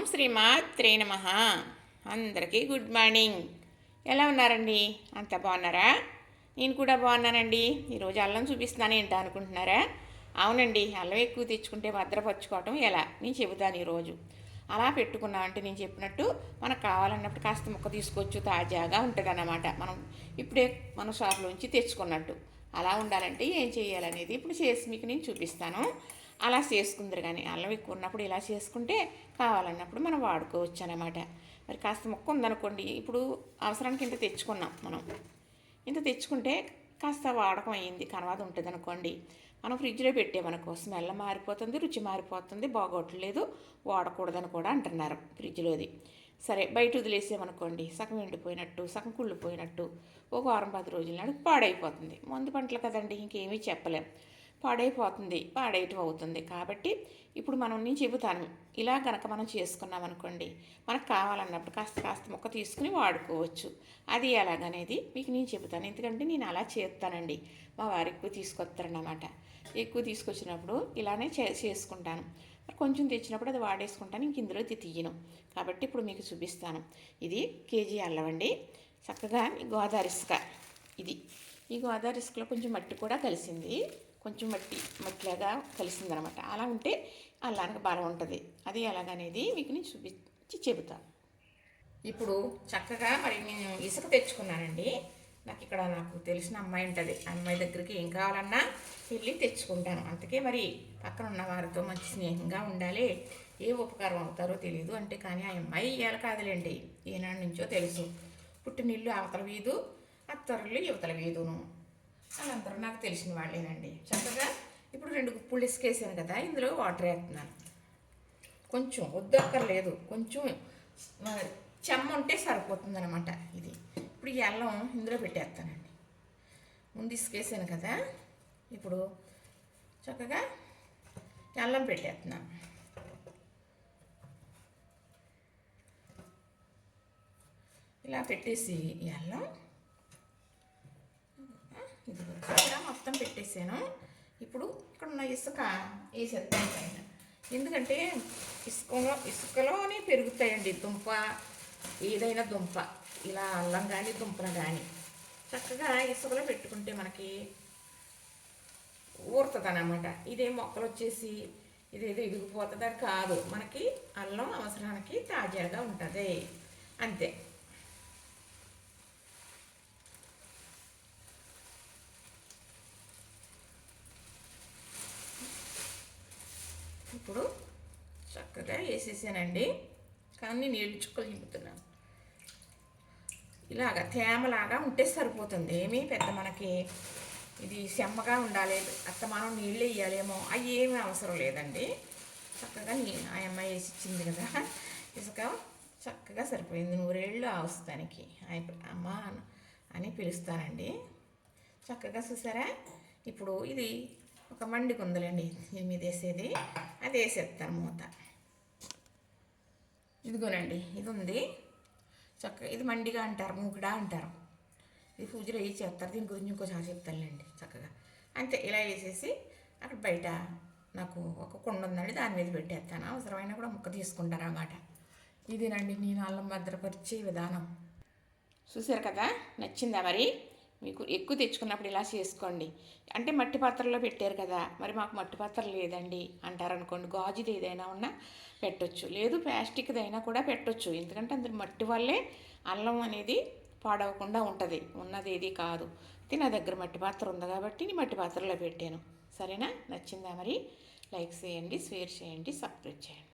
ఓం శ్రీమాత్రే నమ. అందరికీ గుడ్ మార్నింగ్. ఎలా ఉన్నారండి? అంత బాగున్నారా? నేను కూడా బాగున్నానండి. ఈరోజు అల్లం చూపిస్తున్నాను ఏంటో అనుకుంటున్నారా? అవునండి అల్లం ఎక్కువ తెచ్చుకుంటే భద్రపరచుకోవటం ఎలా? నేను చెబుతాను ఈరోజు. అలా పెట్టుకున్నామంటే నేను చెప్పినట్టు మనకు కావాలన్నప్పుడు కాస్త ముక్క తీసుకోవచ్చు తాజాగా ఉంటుంది అన్నమాట మనం ఇప్పుడే మన షాప్లోంచి తెచ్చుకున్నట్టు. అలా ఉండాలంటే ఏం చేయాలనేది ఇప్పుడు చేసి మీకు నేను చూపిస్తాను. అలా చేసుకుందరు కానీ అల్లం ఎక్కువ ఉన్నప్పుడు ఇలా చేసుకుంటే కావాలన్నప్పుడు మనం వాడుకోవచ్చు అనమాట మరి కాస్త మొక్క ఉందనుకోండి ఇప్పుడు అవసరానికి ఇంత తెచ్చుకున్నాం మనం. ఇంత తెచ్చుకుంటే కాస్త వాడకం అయ్యింది కనవాద ఉంటుంది అనుకోండి మనం ఫ్రిడ్జ్లో పెట్టేమనుకో స్మెల్ మారిపోతుంది రుచి మారిపోతుంది బాగోట్లేదు వాడకూడదని కూడా అంటున్నారు ఫ్రిడ్జ్లోది. సరే బయట వదిలేసామనుకోండి సగం ఎండిపోయినట్టు సగం కుళ్ళిపోయినట్టు ఒక వారం పది రోజుల నాడు పాడైపోతుంది. మందు పంటలు కదండి ఇంకేమీ చెప్పలేం. పాడైపోతుంది పాడేయటం అవుతుంది. కాబట్టి ఇప్పుడు మనం నేను చెబుతాను. ఇలా కనుక మనం చేసుకున్నాం అనుకోండి మనకు కావాలన్నప్పుడు కాస్త కాస్త మొక్క తీసుకుని వాడుకోవచ్చు. అది ఎలాగనేది మీకు నేను చెబుతాను. ఎందుకంటే నేను అలా చేస్తానండి. మా వారు ఎక్కువ తీసుకొస్తారన్నమాట. ఎక్కువ తీసుకొచ్చినప్పుడు ఇలానే చే చేసుకుంటాను. కొంచెం తెచ్చినప్పుడు అది వాడేసుకుంటాను. ఇంక ఇందులో తీయను. కాబట్టి ఇప్పుడు మీకు చూపిస్తాను. ఇది కేజీ అల్లవండి చక్కగా గోదావరి ఇది. ఈ గోదావరి కొంచెం మట్టి కూడా కలిసింది. కొంచెం మట్టి మట్టిలాగా కలిసిందనమాట. అలా ఉంటే అల్లానికి బలం ఉంటుంది. అది ఎలాగనేది మీకు నేను చూపించి చెబుతాను ఇప్పుడు చక్కగా మరి నేను ఇసుక తెచ్చుకున్నానండి. నాకు ఇక్కడ నాకు తెలిసిన అమ్మాయి ఉంటుంది. అమ్మాయి దగ్గరికి ఏం కావాలన్నా వెళ్ళి తెచ్చుకుంటాను. అందుకే మరి పక్కన ఉన్న వారితో మంచి స్నేహంగా ఉండాలి. ఏ ఉపకారం అవుతారో తెలియదు అంటే కానీ ఆ అమ్మాయి ఇయ్యాలి కాదులేండి. ఏనాడు నుంచో తెలుసు. పుట్టినిల్లు అవతల వీధు అత్తరులు యువతల వీధును. అనంతరం నాకు తెలిసిన వాళ్ళేనండి. చక్కగా ఇప్పుడు రెండు గుప్పులు ఇసుకేసాను కదా ఇందులో వాటర్ వేస్తున్నాను. కొంచెం వద్దక్కర్లేదు కొంచెం చెమ్మ ఉంటే సరిపోతుందనమాట ఇది. ఇప్పుడు ఎల్లం ఇందులో పెట్టేస్తానండి. ముందు ఇసుకేసాను కదా ఇప్పుడు చక్కగా అల్లం పెట్టేస్తున్నాను. ఇలా పెట్టేసి ఎల్లం అల్లం ఇది ఇక్కడ మొత్తం పెట్టేసాను. ఇప్పుడు ఇక్కడ ఉన్న ఇసుక వేసేస్తాను పైన. ఎందుకంటే ఇసుకలో ఇసుకలోనే పెరుగుతాయండి దుంప ఏదైనా దుంప ఇలా అల్లం కానీ దుంపలు కానీ చక్కగా ఇసుకలో పెట్టుకుంటే మనకి ఊరుతుంది అన్నమాట ఇదే మొక్కలు వచ్చేసి ఇదేదో ఇదిగిపోతుంది కాదు. మనకి అల్లం అవసరానికి తాజాగా ఉంటుంది. అంతే. ఇప్పుడు చక్కగా వేసేసానండి. కానీ నీళ్ళు చుక్కలు నింపుతున్నాను. ఇలాగ తేమలాగా ఉంటే సరిపోతుంది. ఏమీ పెద్ద మనకి ఇది సెమ్మగా ఉండాలి. అత్త మనం నీళ్ళు వేయాలేమో అవి ఏమీ అవసరం లేదండి. చక్కగా నీ ఆ అమ్మాయి వేసి ఇచ్చింది కదా. ఇసుక చక్కగా సరిపోయింది. నూరేళ్ళు అవస్థానికి అమ్మ అని పిలుస్తానండి. చక్కగా చూసారా? ఇప్పుడు ఇది ఒక మండి కుందలండి. దీని మీద వేసేది. అది వేసేస్తాను మూత. ఇదిగోనండి ఇది ఉంది చక్కగా ఇది మండిగా అంటారు మూకుడా అంటారు. ఇది పూజలు వేసి చేస్తారు దీని గురించి ఇంకోసారి చెప్తానులేండి చక్కగా. అంతే ఇలా వేసేసి అక్కడ బయట నాకు ఒక కుండ ఉందండి దాని మీద పెట్టేస్తాను. అవసరమైన కూడా ముక్క తీసుకుంటారు అన్నమాట. ఇదేనండి నేను అల్లం భద్రపరిచే విధానం. చూసారు కదా నచ్చిందా మరి? మీకు ఎక్కువ తెచ్చుకున్నప్పుడు ఇలా చేసుకోండి. అంటే మట్టి పాత్రలో పెట్టారు కదా మరి మాకు మట్టి పాత్ర లేదండి అంటారనుకోండి గాజుది ఏదైనా ఉన్నా పెట్టొచ్చు. లేదు ప్లాస్టిక్ది అయినా కూడా పెట్టొచ్చు. ఎందుకంటే అందులో మట్టి వల్లే అల్లం అనేది పాడవకుండా ఉంటుంది. ఉన్నది ఏది కాదు. అయితే నా దగ్గర మట్టి పాత్ర ఉంది కాబట్టి నేను మట్టి పాత్రలో పెట్టాను. సరేనా? నచ్చిందా మరి? లైక్ చేయండి షేర్ చేయండి సబ్స్క్రైబ్ చేయండి.